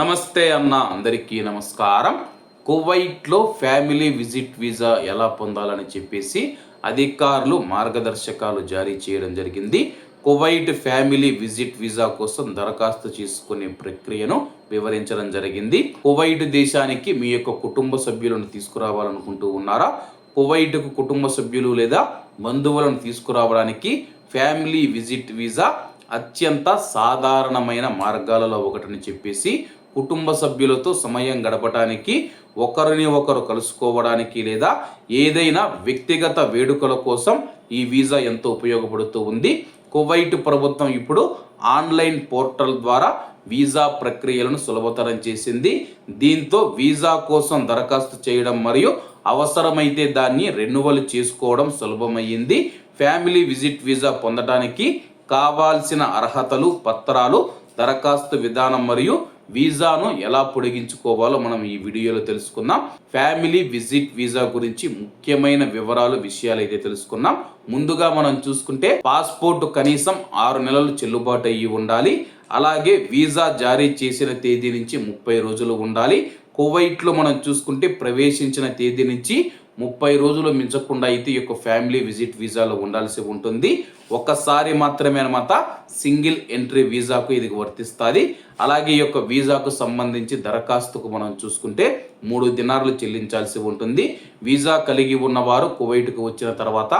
నమస్తే అన్న అందరికీ నమస్కారం. కువైట్లో ఫ్యామిలీ విజిట్ వీసా ఎలా పొందాలని చెప్పేసి అధికారులు మార్గదర్శకాలు జారీ చేయడం జరిగింది. కువైట్ ఫ్యామిలీ విజిట్ వీసా కోసం దరఖాస్తు చేసుకునే ప్రక్రియను వివరించడం జరిగింది. కువైట్ దేశానికి మీ యొక్క కుటుంబ సభ్యులను తీసుకురావాలనుకుంటూ ఉన్నారా? కువైట్కు కుటుంబ సభ్యులు లేదా బంధువులను తీసుకురావడానికి ఫ్యామిలీ విజిట్ వీసా అత్యంత సాధారణమైన మార్గాలలో ఒకటని చెప్పేసి కుటుంబ సభ్యులతో సమయం గడపటానికి ఒకరిని ఒకరు కలుసుకోవడానికి లేదా ఏదైనా వ్యక్తిగత వేడుకల కోసం ఈ వీసా ఎంతో ఉపయోగపడుతూ ఉంది. కువైట్ ప్రభుత్వం ఇప్పుడు ఆన్లైన్ పోర్టల్ ద్వారా వీసా ప్రక్రియలను సులభతరం చేసింది. దీంతో వీసా కోసం దరఖాస్తు చేయడం మరియు అవసరమైతే దాన్ని రెన్యువల్ చేసుకోవడం సులభమయ్యింది. ఫ్యామిలీ విజిట్ వీసా పొందడానికి కావాల్సిన అర్హతలు పత్రాలు దరఖాస్తు విధానం మరియు వీసాను ఎలా పొడిగించుకోవాలో మనం ఈ వీడియోలో తెలుసుకుందాం. ఫ్యామిలీ విజిట్ వీసా గురించి ముఖ్యమైన వివరాలు విషయాలు అయితే తెలుసుకున్నాం ముందుగా మనం చూసుకుంటే పాస్పోర్ట్ కనీసం ఆరు నెలలు చెల్లుబాటు అయ్యి ఉండాలి. అలాగే వీసా జారీ చేసిన తేదీ నుంచి ముప్పై రోజులు ఉండాలి. కువైట్లో మనం చూసుకుంటే ప్రవేశించిన తేదీ నుంచి ముప్పై రోజులు మించకుండా అయితే ఈ యొక్క ఫ్యామిలీ విజిట్ వీసాలో ఉండాల్సి ఉంటుంది. ఒక్కసారి మాత్రమే అనమాట సింగిల్ ఎంట్రీ వీసాకు ఇది వర్తిస్తుంది. అలాగే ఈ యొక్క వీసాకు సంబంధించి దరఖాస్తుకు మనం చూసుకుంటే మూడు దినారులు చెల్లించాల్సి ఉంటుంది. వీసా కలిగి ఉన్నవారు కువైట్కు వచ్చిన తర్వాత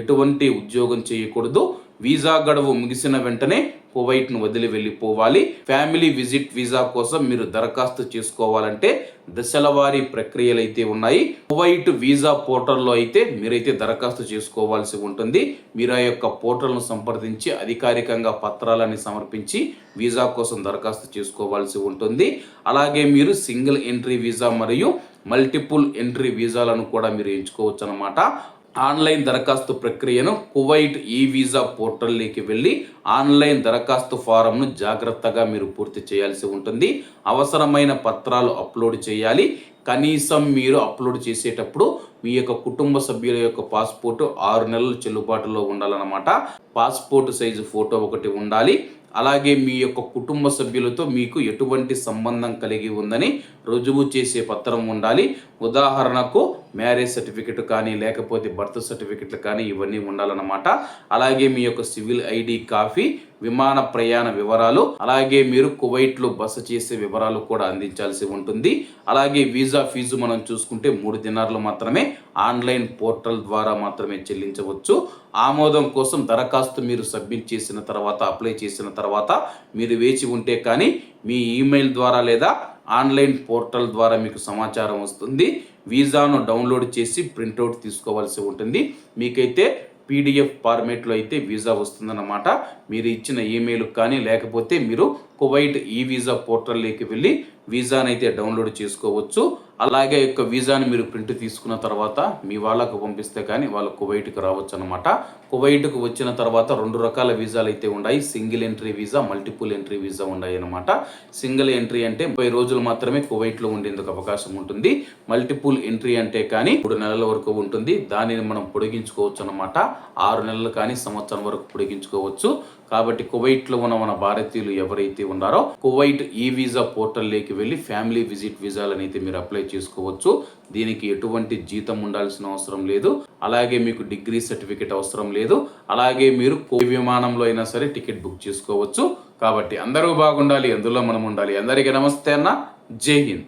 ఎటువంటి ఉద్యోగం చేయకూడదు. వీసా గడువు ముగిసిన వెంటనే కువైట్ను వదిలి వెళ్ళిపోవాలి. ఫ్యామిలీ విజిట్ వీసా కోసం మీరు దరఖాస్తు చేసుకోవాలంటే దశలవారీ ప్రక్రియలు అయితే ఉన్నాయి. కువైట్ వీసా పోర్టల్లో అయితే మీరైతే దరఖాస్తు చేసుకోవాల్సి ఉంటుంది. మీరు ఆ యొక్క పోర్టల్ను సంప్రదించి అధికారికంగా పత్రాలని సమర్పించి వీసా కోసం దరఖాస్తు చేసుకోవాల్సి ఉంటుంది. అలాగే మీరు సింగిల్ ఎంట్రీ వీసా మరియు మల్టిపుల్ ఎంట్రీ వీసాలను కూడా మీరు ఎంచుకోవచ్చు అనమాట ఆన్లైన్ దరఖాస్తు ప్రక్రియను కువైట్ ఈ వీసా పోర్టల్లోకి వెళ్ళి ఆన్లైన్ దరఖాస్తు ఫారంను జాగ్రత్తగా మీరు పూర్తి చేయాల్సి ఉంటుంది. అవసరమైన పత్రాలు అప్లోడ్ చేయాలి. కనీసం మీరు అప్లోడ్ చేసేటప్పుడు మీ యొక్క కుటుంబ సభ్యుల యొక్క పాస్పోర్ట్ ఆరు నెలలు చెల్లుబాటులో ఉండాలన్నమాట. పాస్పోర్ట్ సైజు ఫోటో ఒకటి ఉండాలి. అలాగే మీ యొక్క కుటుంబ సభ్యులతో మీకు ఎటువంటి సంబంధం కలిగి ఉందని రుజువు చేసే పత్రం ఉండాలి. ఉదాహరణకు మ్యారేజ్ సర్టిఫికెట్ కానీ లేకపోతే బర్త్ సర్టిఫికెట్లు కానీ ఇవన్నీ ఉండాలన్నమాట. అలాగే మీ యొక్క సివిల్ ఐడి కాఫీ విమాన ప్రయాణ వివరాలు అలాగే మీరు కువైట్లో బస చేసే వివరాలు కూడా అందించాల్సి ఉంటుంది. అలాగే వీసా ఫీజు మనం చూసుకుంటే మూడు దినార్లు మాత్రమే ఆన్లైన్ పోర్టల్ ద్వారా మాత్రమే చెల్లించవచ్చు. ఆమోదం కోసం దరఖాస్తు మీరు సబ్మిట్ చేసిన తర్వాత అప్లై చేసిన తర్వాత మీరు వేచి ఉంటే కానీ మీ ఈమెయిల్ ద్వారా లేదా ఆన్లైన్ పోర్టల్ ద్వారా మీకు సమాచారం వస్తుంది. వీసాను డౌన్లోడ్ చేసి ప్రింట్అవుట్ తీసుకోవాల్సి ఉంటుంది. మీకైతే పీడిఎఫ్ ఫార్మేట్లో అయితే వీసా వస్తుందన్నమాట. మీరు ఇచ్చిన ఈమెయిల్ కానీ లేకపోతే మీరు కువైట్ ఈ వీసా పోర్టల్లోకి వెళ్ళి వీసాని అయితే డౌన్లోడ్ చేసుకోవచ్చు. అలాగే యొక్క వీసాని మీరు ప్రింట్ తీసుకున్న తర్వాత మీ వాళ్ళకు పంపిస్తే కానీ వాళ్ళు కువైట్కి రావచ్చు అనమాట కువైట్కు వచ్చిన తర్వాత రెండు రకాల వీసాలు అయితే ఉన్నాయి. Single entry visa multiple entry visa ఉన్నాయి అనమాట సింగిల్ ఎంట్రీ అంటే ముప్పై రోజులు మాత్రమే కువైట్లో ఉండేందుకు అవకాశం ఉంటుంది. మల్టిపుల్ ఎంట్రీ అంటే కానీ మూడు నెలల వరకు ఉంటుంది. దానిని మనం పొడిగించుకోవచ్చు అనమాట ఆరు నెలలు కానీ సంవత్సరం వరకు పొడిగించుకోవచ్చు. కాబట్టి కువైట్లో ఉన్న మన భారతీయులు ఎవరైతే ఉన్నారో కువైట్ ఈ వీసా పోర్టల్లోకి వెళ్ళి ఫ్యామిలీ విజిట్ వీసాలను అయితే మీరు అప్లై చేసుకోవచ్చు. దీనికి ఎటువంటి జీతం ఉండాల్సిన అవసరం లేదు. అలాగే మీకు డిగ్రీ సర్టిఫికేట్ అవసరం లేదు. అలాగే మీరు కో విమానంలో అయినా సరే టికెట్ బుక్ చేసుకోవచ్చు. కాబట్టి అందరూ బాగుండాలి అందులో మనం ఉండాలి. అందరికీ నమస్తే అన్న. జై హింద్.